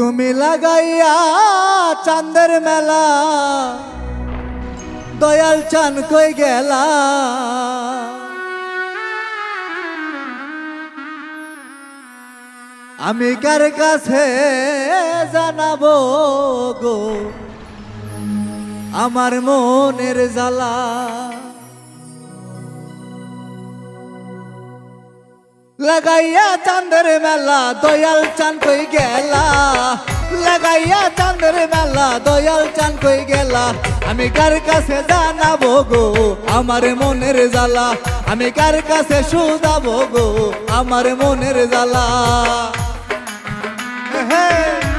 তুমি লাগাইয়া চাঁদের মেলা, দয়াল চান কই গেলা? আমি কার কাছে জানাব গো? আমার মনের জ্বালা। লাগাইয়া চাঁদের মেলা, দয়াল চান কই গেলা। লাগাইয়া চাঁদের মেলা, দয়াল চান কই গেলা। আমি কার কাছে জানাব গো আমার মনের জ্বালা? আমি কার কাছে শুধাবো গো আমার মনের জ্বালা? হে।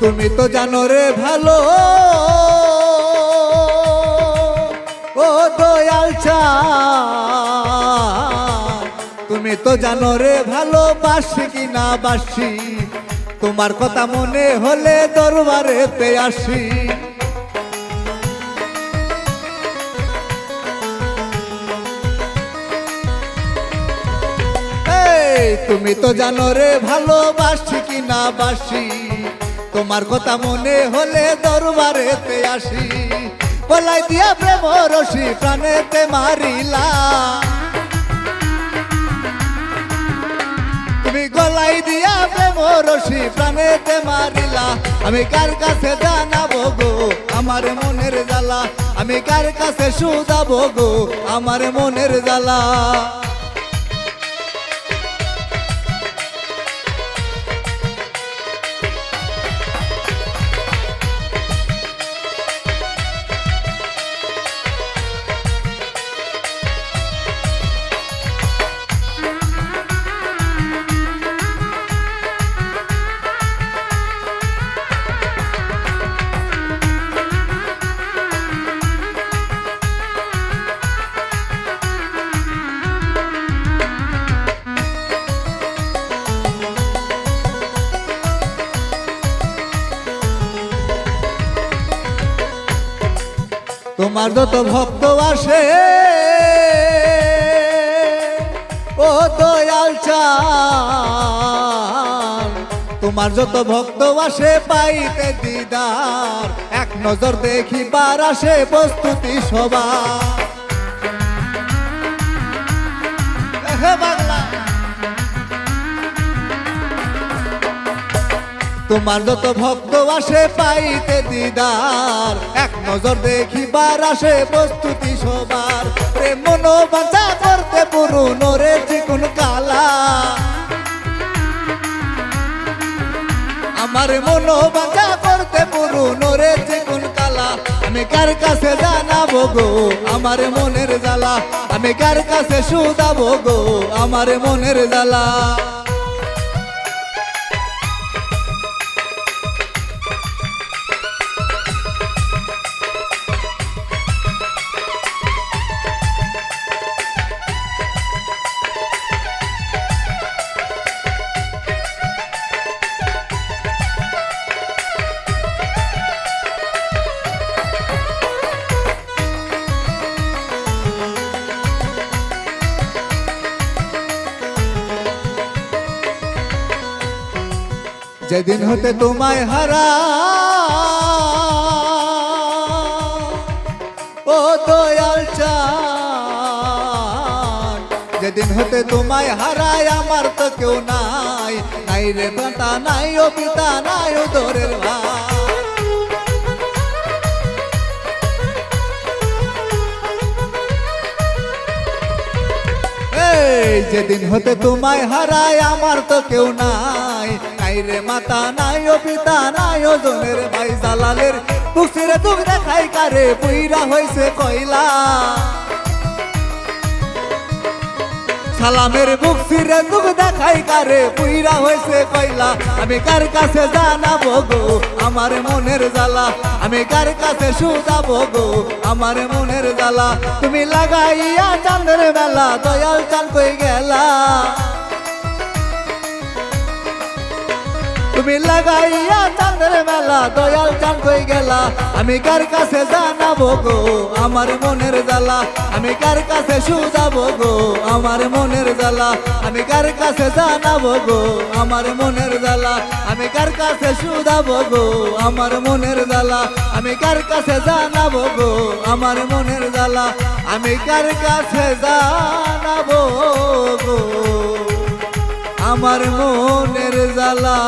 তুমি তো জানো রে ভালো। ও দয়াল তুমি তো জানো রে ভালো বাসি কি না বাসি? তোমার কথা মনে হলে দরবারেতে আসি। এই, তুমি তো জানো রে ভালোবাসি কি না বাসি? তোমার কথা মনে হলে দরবারেতে আসি। বলাই দিয়া প্রেম রসি, প্রাণেতে মারিলা। তুমি গলাই দিয়া প্রেম রসি, প্রাণেতে মারিলা। আমি কার কাছে জানাব গো? আমার মনের জ্বালা। আমি কার কাছে শুধাবো গো? আমার মনের জ্বালা। তোমার যত ভক্ত আসে, ও দয়াল চান তোমার যত ভক্ত আসে পাইতে দিদার, এক নজর দেখিবার আসে প্রস্তুতি সবার। বাংলা। তোমার যত ভক্ত আসে পাইতে দিদার, এক নজর দেখিবার আসে প্রস্তুতি সবার। প্রেম মনোবাঞ্ছা করতে পুরুন রে চিকুন কালা। আমার মনোবাঞ্ছা করতে পুরুন রে চিকুন কালা। আমি কার কাছে জানাব গো? আমার মনের জ্বালা। আমি কার কাছে শুধাবো গো? আমার মনের জ্বালা। যেদিন হতে তোমায় হারা। ও দয়াল চান যেদিন হতে তোমায় হারায়, আমার তো কেউ নাই। নাই রে পাতা নাই ও পিতা, নাই ও দরের ভাই। যেদিন হতে তোমায় হারায়, আমার তো কেউ নাই। নাই রে মাতা, নাই ও পিতা, নাই ও জনের ভাই জালালের। বুকসিরে দুঃখ দেখাই কারে, বুইরা হইছে কইলা সালামের বুক ফিরে দুঃখ দেখাই কারে পুইরা হয়েছে কইলা আমি কার কাছে জানাব গো? আমার মনের জ্বালা। আমি কার কাছে শুধাবো গো? আমার মনের জ্বালা। তুমি লাগাইয়া চাঁদের বেলা, দয়াল চাল কই গেলা? তুমি লাগাইয়া চাঁদের মেলা, দয়াল চান কই গেলা। আমি কার কাছে জানাব গো? আমার মনের জ্বালা। আমি কার কাছে সুজাবো গো? আমার মনের জ্বালা। আমি কার কাছে জানাব গো? আমার মনের জ্বালা। আমি কার কাছে সুজাবো গো? আমার মনের জ্বালা। আমি কার কাছে জানাব গো? আমার মনের জ্বালা। আমি কার কাছে জানাব গো? আমার মনের জ্বালা।